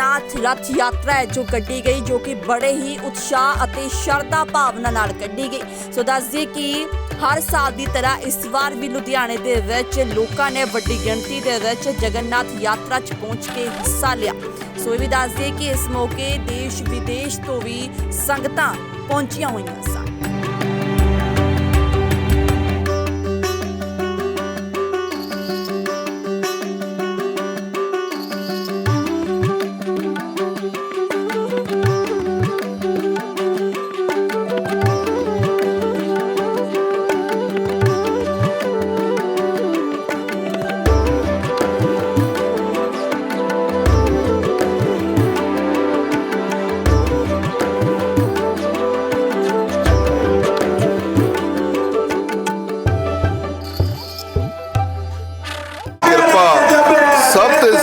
ਅਮਰਨਾਥ ਰਥ ਯਾਤਰਾ ਹੈ ਜੋ ਕੱਢੀ ਗਈ, ਜੋ ਕਿ ਬੜੇ ਹੀ ਉਤਸ਼ਾਹ ਅਤੇ ਸ਼ਰਧਾ ਭਾਵਨਾ ਨਾਲ ਕੱਢੀ ਗਈ। ਸੋ ਦੱਸਦੇ ਕਿ ਹਰ ਸਾਲ ਦੀ ਤਰ੍ਹਾਂ ਇਸ ਵਾਰ ਵੀ ਲੁਧਿਆਣੇ ਦੇ ਵਿੱਚ ਲੋਕਾਂ ਨੇ ਵੱਡੀ ਗਿਣਤੀ ਦੇ ਵਿੱਚ ਜਗਨਨਾਥ ਯਾਤਰਾ 'ਚ ਪਹੁੰਚ ਕੇ ਹਿੱਸਾ ਲਿਆ। ਸੋ ਇਹ ਵੀ ਦੱਸਦੇ ਕਿ ਇਸ ਮੌਕੇ ਦੇਸ਼ ਵਿਦੇਸ਼ ਤੋਂ ਵੀ ਸੰਗਤਾਂ ਪਹੁੰਚੀਆਂ ਹੋਈਆਂ ਸਨ।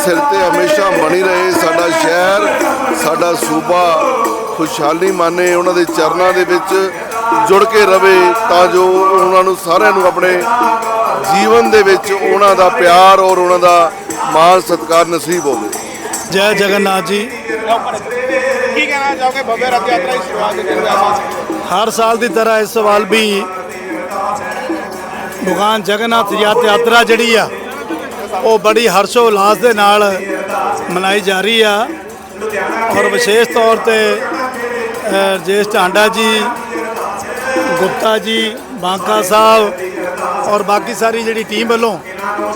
ਸਿਰ ਤੇ ਹਮੇਸ਼ਾ ਬਣੀ ਰਹੇ। ਸਾਡਾ ਸ਼ਹਿਰ ਸਾਡਾ ਸੂਬਾ ਖੁਸ਼ਹਾਲੀ ਮਾਨੇ ਉਹਨਾਂ ਦੇ ਚਰਨਾਂ ਦੇ ਵਿੱਚ ਜੁੜ ਕੇ ਰਵੇ ਤਾਂ ਜੋ ਉਹਨਾਂ ਨੂੰ ਸਾਰਿਆਂ ਨੂੰ ਆਪਣੇ ਜੀਵਨ ਦੇ ਵਿੱਚ ਉਹਨਾਂ ਦਾ ਪਿਆਰ ਔਰ ਉਹਨਾਂ ਦਾ ਮਾਣ ਸਤਿਕਾਰ ਨਸੀਬ ਹੋਵੇ। ਜੈ ਜਗਨਨਾਥ ਜੀ। ਕੀ ਕਹਿਣਾ ਚਾਹੋਗੇ ਭਵਯ ਰਥ ਯਾਤਰਾ ਇਸ ਵਾਰ ਦੇ ਹਰ ਸਾਲ ਦੀ ਤਰ੍ਹਾਂ ਇਸ ਸਵਾਲ ਵੀ ਭਗਵਾਨ ਜਗਨਨਾਥ ਯਾਤਰਾ ਜਿਹੜੀ ਆ ਉਹ ਬੜੀ ਹਰਸ਼ੋ ਉਲਾਸ ਦੇ ਨਾਲ ਮਨਾਈ ਜਾ ਰਹੀ ਆ। ਔਰ ਵਿਸ਼ੇਸ਼ ਤੌਰ ਤੇ ਰਜੇਸ਼ ਢਾਂਡਾ ਜੀ, ਗੁਪਤਾ ਜੀ, ਬਾਂਕਾ ਸਾਹਿਬ ਔਰ ਬਾਕੀ ਸਾਰੀ ਜਿਹੜੀ ਟੀਮ ਵੱਲੋਂ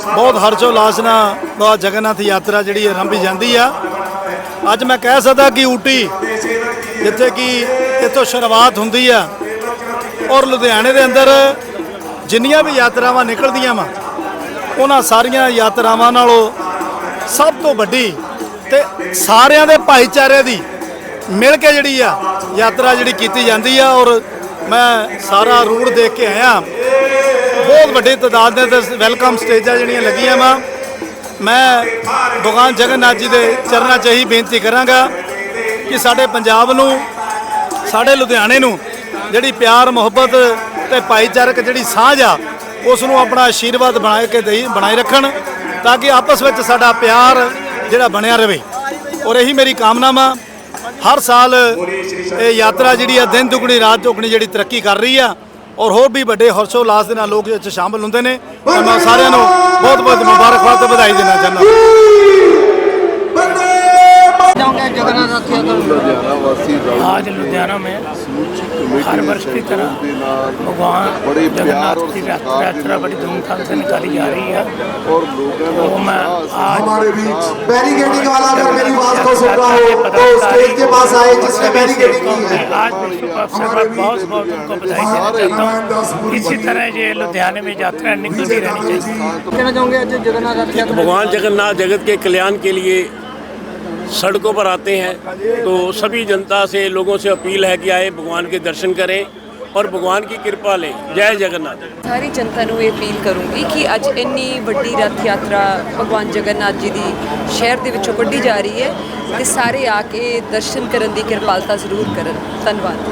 ਬਹੁਤ ਹਰਸ਼ੋ ਉਲਾਸ ਨਾਲ ਬਹੁਤ ਜਗਨਨਾਥ ਯਾਤਰਾ ਜਿਹੜੀ ਆਰੰਭੀ ਜਾਂਦੀ ਆ। ਅੱਜ ਮੈਂ ਕਹਿ ਸਕਦਾ ਕਿ ਊਟੀ, ਜਿੱਥੇ ਕਿ ਇੱਥੋਂ ਸ਼ੁਰੂਆਤ ਹੁੰਦੀ ਆ ਔਰ ਲੁਧਿਆਣੇ ਦੇ ਅੰਦਰ ਜਿੰਨੀਆਂ ਵੀ ਯਾਤਰਾਵਾਂ ਨਿਕਲਦੀਆਂ ਵਾ ਉਹਨਾਂ ਸਾਰੀਆਂ ਯਾਤਰਾਵਾਂ ਨਾਲੋਂ ਸਭ ਤੋਂ ਵੱਡੀ ਤੇ ਸਾਰਿਆਂ ਦੇ ਭਾਈਚਾਰੇ ਦੀ ਮਿਲ ਕੇ ਜਿਹੜੀ ਆ ਯਾਤਰਾ ਜਿਹੜੀ ਕੀਤੀ ਜਾਂਦੀ ਆ ਔਰ ਮੈਂ ਸਾਰਾ ਰੂਟ ਦੇਖ ਕੇ ਆਇਆ। ਬਹੁਤ ਵੱਡੀ ਤਾਦਾਦ ਦੇ ਵੈਲਕਮ ਸਟੇਜਾਂ ਜਿਹੜੀਆਂ ਲੱਗੀਆਂ ਵਾ। ਮੈਂ ਭਗਵਾਨ ਜਗਨਨਾਥ ਜੀ ਦੇ ਚਰਨਾਂ 'ਚ ਇਹੀ ਬੇਨਤੀ ਕਰਾਂਗਾ ਕਿ ਸਾਡੇ ਪੰਜਾਬ ਨੂੰ, ਸਾਡੇ ਲੁਧਿਆਣੇ ਨੂੰ ਜਿਹੜੀ ਪਿਆਰ ਮੁਹੱਬਤ ਤੇ ਭਾਈਚਾਰਕ ਜਿਹੜੀ ਸਾਂਝ ਆ ਉਸ ਨੂੰ ਆਪਣਾ ਆਸ਼ੀਰਵਾਦ ਬਣਾਏ ਕੇ ਦੇਈ ਬਣਾਈ ਰੱਖਣ ਤਾਂ ਕਿ ਆਪਸ ਵਿੱਚ ਸਾਡਾ ਪਿਆਰ ਜਿਹੜਾ ਬਣਿਆ ਰਵੇ। ਔਰ ਇਹੀ ਮੇਰੀ ਕਾਮਨਾ ਵਾ ਹਰ ਸਾਲ ਇਹ ਯਾਤਰਾ ਜਿਹੜੀ ਆ ਦਿਨ ਦੁਗਣੀ ਰਾਤ ਚੌਗਣੀ ਜਿਹੜੀ ਤਰੱਕੀ ਕਰ ਰਹੀ ਆ ਔਰ ਹੋਰ ਵੀ ਵੱਡੇ ਹਰਸ਼ੋ ਉਲਾਸ ਦੇ ਨਾਲ ਲੋਕ ਇਹ 'ਚ ਸ਼ਾਮਲ ਹੁੰਦੇ ਨੇ। ਮੈਂ ਸਾਰਿਆਂ ਨੂੰ ਬਹੁਤ ਬਹੁਤ ਮੁਬਾਰਕਬਾਦ ਤੇ ਵਧਾਈ ਦੇਣਾ ਚਾਹੁੰਦਾ। ਲੁਧਿਆਣਾ ਵਾਸੀ आज लुधियाना में हर वर्ष की तरह भगवान जगन्नाथ की यात्रा बड़ी धूमधाम से निकाली जा रही है। और तो मैं आज हमारे बीच बैरिकेडिंग वाला अगर मेरी बात को सुन रहा हो तो स्टेज के पास आए जिसने बैरिकेडिंग की है। आज बहुत बहुत उनको बधाई देना चाहता हूँ। इसी तरह ये लुधियाने में यात्रा निकलती रहनी चाहिए। भगवान जगन्नाथ जगत के कल्याण के लिए सड़कों पर आते हैं तो सभी जनता से लोगों से अपील है कि आए भगवान के दर्शन करें और भगवान की कृपा लें जय जगन्नाथ ਸਾਰੀ ਜਨਤਾ ਨੂੰ ਇਹ ਅਪੀਲ ਕਰੂੰਗੀ ਕਿ ਅੱਜ ਇੰਨੀ ਵੱਡੀ ਰਥ ਯਾਤਰਾ ਭਗਵਾਨ ਜਗਨਨਾਥ ਜੀ ਦੀ ਸ਼ਹਿਰ ਦੇ ਵਿੱਚੋਂ ਕੱਢੀ ਜਾ ਰਹੀ ਹੈ ਤੇ ਸਾਰੇ ਆ ਕੇ ਦਰਸ਼ਨ ਕਰਨ ਦੀ ਕਿਰਪਾਲਤਾ ਜ਼ਰੂਰ ਕਰਨ ਧੰਨਵਾਦ